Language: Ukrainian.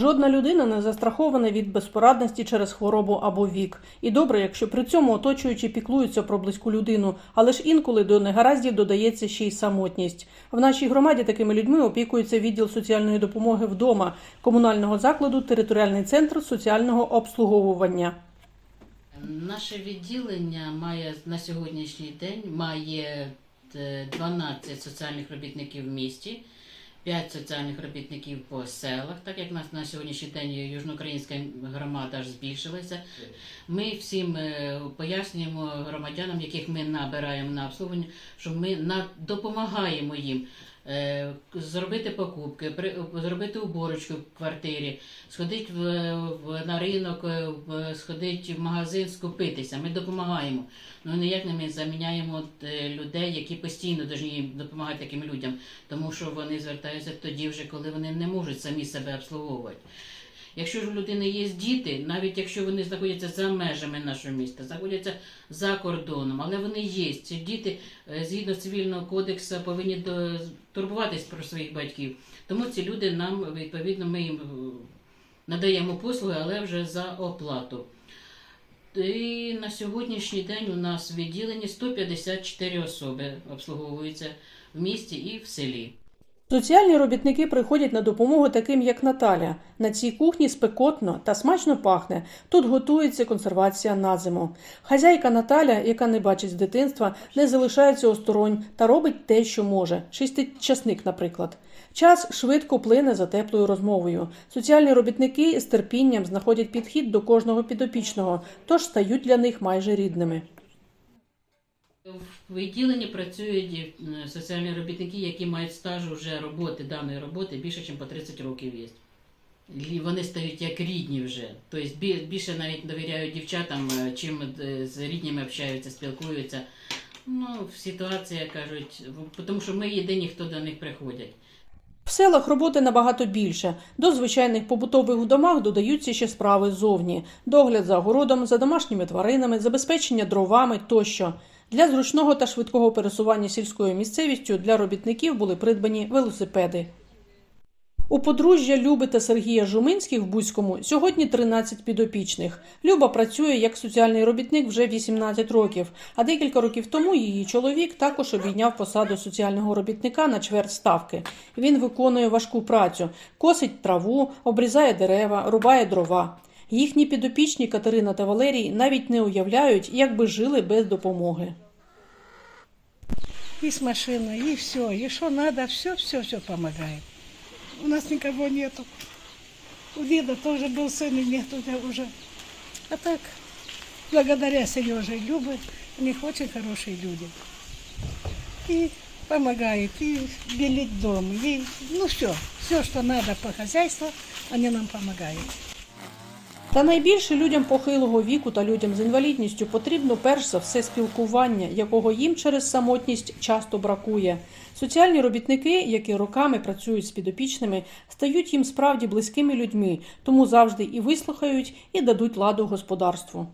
Жодна людина не застрахована від безпорадності через хворобу або вік. І добре, якщо при цьому оточуючі піклуються про близьку людину, але ж інколи до негараздів додається ще й самотність. В нашій громаді такими людьми опікується відділ соціальної допомоги вдома комунального закладу Територіальний центр соціального обслуговування. Наше відділення має на сьогоднішній день має е, 12 соціальних робітників в місті, 5 соціальних робітників по селах, так як нас на сьогоднішній день южноукраїнська громада аж збільшилася. Ми всім е, пояснюємо громадянам, яких ми набираємо на обслуговування, що ми допомагаємо їм. Е, Зробити покупки, зробити уборочку в квартирі, сходити на ринок, е, сходити в магазин, скупитися. Ми допомагаємо. Ну ніяк не ми заміняємо е, людей, які постійно повинні допомагати таким людям, тому що вони звертаються тоді, вже коли вони не можуть самі себе обслуговувати. Якщо ж у людини є діти, навіть якщо вони знаходяться за межами нашого міста, знаходяться за кордоном, але вони є. Ці діти е, згідно цивільного кодексу повинні турбуватись про своїх батьків. Тому ці люди нам відповідно ми їм е, надаємо послуги, але вже за оплату. І на сьогоднішній день у нас в відділенні 154 особи обслуговуються в місті і в селі. Соціальні робітники приходять на допомогу таким, як Наталя. На цій кухні спекотно та смачно пахне. Тут готується консервація на зиму. Хазяйка Наталя, яка не бачить з дитинства, не залишається осторонь та робить те, що може. Чистить часник, наприклад. Час швидко плине за теплою розмовою. Соціальні робітники з терпінням знаходять підхід до кожного підопічного, тож стають для них майже рідними. В відділенні працюють е, соціальні робітники, які мають стаж уже роботи, даної роботи більше, ніж по 30 років є. І вони стають як рідні вже. Тобто більше навіть довіряють дівчатам, е, чим е, з рідніми общаються, спілкуються. Ну, ситуація кажуть, тому що ми єдині, хто до них приходять. В селах роботи набагато більше. До звичайних побутових домах додаються ще справи ззовні: догляд за городом, за домашніми тваринами, забезпечення дровами тощо. Для зручного та швидкого пересування сільською місцевістю для робітників були придбані велосипеди. У подружжя Люби та Сергія Жуминських в Бузькому сьогодні 13 підопічних. Люба працює як соціальний робітник вже 18 років, а декілька років тому її чоловік також обійняв посаду соціального робітника на чверть ставки. Він виконує важку працю, косить траву, обрізає дерева, рубає дрова. Їхні підопічні Катерина та Валерій навіть не уявляють, як би жили без допомоги. И с машиной, и все, и что надо, все, все, все помогает. У нас никого нету. У деда тоже был сын, и нету уже. А так, благодаря Сереже и Любе, у них очень хорошие люди. И помогают, и белить дом, и, ну все, все, что надо по хозяйству, они нам помогают. Та найбільше людям похилого віку та людям з інвалідністю потрібно перш за все спілкування, якого їм через самотність часто бракує. Соціальні робітники, які роками працюють з підопічними, стають їм справді близькими людьми, тому завжди і вислухають, і дадуть ладу господарству.